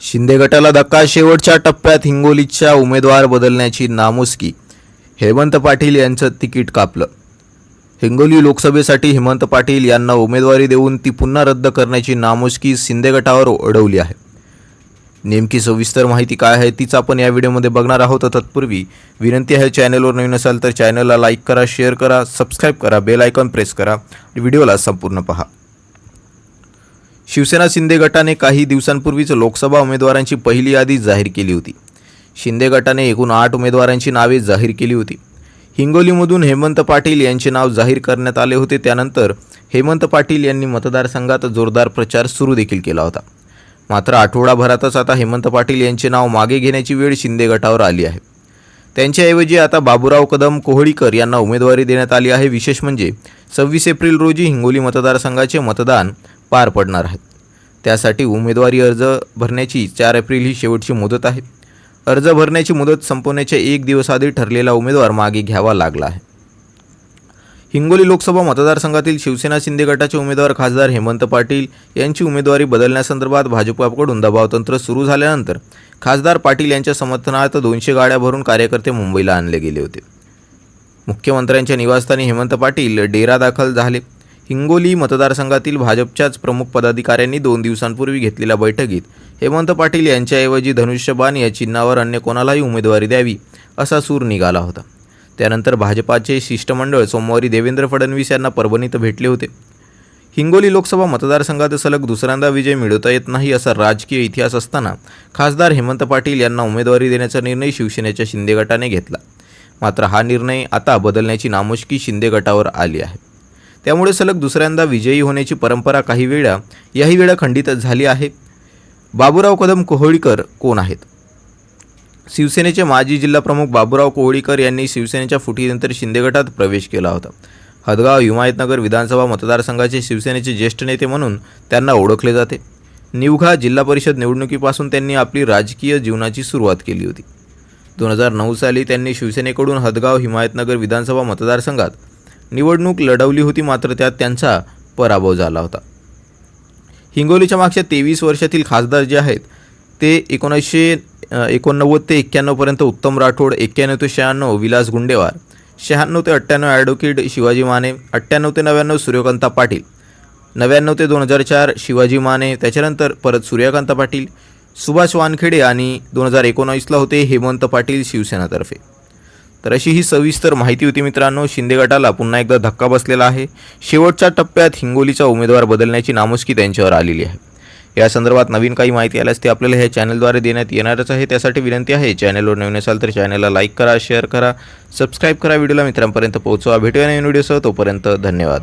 शिंदे गटाला धक्का शेवटच्या टप्प्यात हिंगोलीच्या उमेदवार बदलण्याची नामुसकी. हेमंत पाटील यांचं तिकीट कापलं. हिंगोली लोकसभेसाठी हेमंत पाटील यांना उमेदवारी देऊन ती पुन्हा रद्द करण्याची नामुष्की शिंदे गटावर ओढवली आहे. नेमकी सविस्तर माहिती काय आहे तीच आपण या व्हिडिओमध्ये बघणार आहोत. तत्पूर्वी विनंती आहे चॅनलवर नवीन असाल तर चॅनलला लाईक करा शेअर करा सबस्क्राईब करा बेल आयकॉन प्रेस करा व्हिडिओला संपूर्ण पहा. शिवसेना शिंदे गटाने काही दिवसांपूर्वीच लोकसभा उमेदवारांची पहिली यादी जाहीर केली होती. शिंदे गटाने एकूण आठ उमेदवारांची नावे जाहीर केली होती. हिंगोलीमधून हेमंत पाटील यांचे नाव जाहीर करण्यात आले होते. त्यानंतर हेमंत पाटील यांनी मतदारसंघात जोरदार प्रचार सुरू देखील केला होता. मात्र आठवडाभरातच आता हेमंत पाटील यांचे नाव मागे घेण्याची वेळ शिंदे गटावर आली आहे. त्यांच्याऐवजी आता बाबुराव कदम कोहळीकर यांना उमेदवारी देण्यात आली आहे. विशेष म्हणजे सव्वीस एप्रिल रोजी हिंगोली मतदारसंघाचे मतदान पार पडणार आहेत. त्यासाठी उमेदवारी अर्ज भरण्याची चार एप्रिल ही शेवटची मुदत आहे. अर्ज भरण्याची मुदत संपवण्याच्या एक दिवस आधी ठरलेला उमेदवार मागे घ्यावा लागला आहे. हिंगोली लोकसभा मतदारसंघातील शिवसेना शिंदे गटाचे उमेदवार खासदार हेमंत पाटील यांची उमेदवारी बदलण्यासंदर्भात भाजपाकडून दबावतंत्र सुरू झाल्यानंतर खासदार पाटील यांच्या समर्थनार्थ दोनशे गाड्या भरून कार्यकर्ते मुंबईला आणले गेले होते. मुख्यमंत्र्यांच्या निवासस्थानी हेमंत पाटील डेरा दाखल झाले. हिंगोली मतदारसंघातील भाजपच्याच प्रमुख पदाधिकाऱ्यांनी दोन दिवसांपूर्वी घेतलेल्या बैठकीत हेमंत पाटील यांच्याऐवजी धनुष्यबाण या चिन्हावर अन्य कोणालाही उमेदवारी द्यावी असा सूर निघाला होता. त्यानंतर भाजपाचे शिष्टमंडळ सोमवारी देवेंद्र फडणवीस यांना परभणीत भेटले होते. हिंगोली लोकसभा मतदारसंघात सलग दुसऱ्यांदा विजय मिळवता येत नाही असा राजकीय इतिहास असताना खासदार हेमंत पाटील यांना उमेदवारी देण्याचा निर्णय शिवसेनेच्या शिंदे गटाने घेतला. मात्र हा निर्णय आता बदलण्याची नामुष्की शिंदे गटावर आली आहे. त्यामुळे सलग दुसऱ्यांदा विजयी होण्याची परंपरा काही वेळा याही वेळा खंडित झाली आहे. बाबूराव कदम कोहळीकर कोण आहेत? शिवसेनेचे माजी जिल्हाप्रमुख बाबूराव कोहळीकर यांनी शिवसेनेच्या फुटीनंतर शिंदे गटात प्रवेश केला होता. हदगाव हिमायतनगर विधानसभा मतदारसंघाचे शिवसेनेचे ज्येष्ठ नेते म्हणून त्यांना ओळखले जाते. निवघा जिल्हा परिषद निवडणुकीपासून त्यांनी आपली राजकीय जीवनाची सुरुवात केली होती. दोन हजार नऊ साली त्यांनी शिवसेनेकडून हदगाव हिमायतनगर विधानसभा मतदारसंघात निवडणूक लढवली होती मात्र त्यात त्यांचा पराभव झाला होता. हिंगोलीच्या मागच्या तेवीस वर्षातील खासदार जे आहेत ते एकोणीसशे एकोणनव्वद ते एक्क्याण्णवपर्यंत उत्तम राठोड एक्क्याण्णव ते शहाण्णव विलास गुंडेवार शहाण्णव ते अठ्ठ्याण्णव ॲडव्होकेट शिवाजी माने अठ्ठ्याण्णव ते नव्याण्णव सूर्यकांता पाटील नव्याण्णव ते दोन हजार चार शिवाजी माने त्याच्यानंतर परत सूर्यकांत पाटील सुभाष वानखेडे आणि दोन हजार एकोणावीसला होते हेमंत पाटील शिवसेनातर्फे तर अशी ही सविस्तर माहिती होती मित्रांनो. शिंदे गटाला पुन्हा एकदा धक्का बसलेला आहे. शेवटच्या टप्प्यात हिंगोलीचा उमेदवार बदलण्याची नामुष्की त्यांच्यावर आलेली आहे. या संदर्भात नवीन काही माहिती आल्यास ती आपल्याला ह्या चॅनलद्वारे देण्यात येणारच आहे. त्यासाठी विनंती आहे चॅनलवर नवीन असाल तर चॅनलला लाईक करा शेअर करा सबस्क्राईब करा व्हिडिओला मित्रांपर्यंत पोहोचवा. भेटूया नवीन व्हिडिओसह. तोपर्यंत धन्यवाद.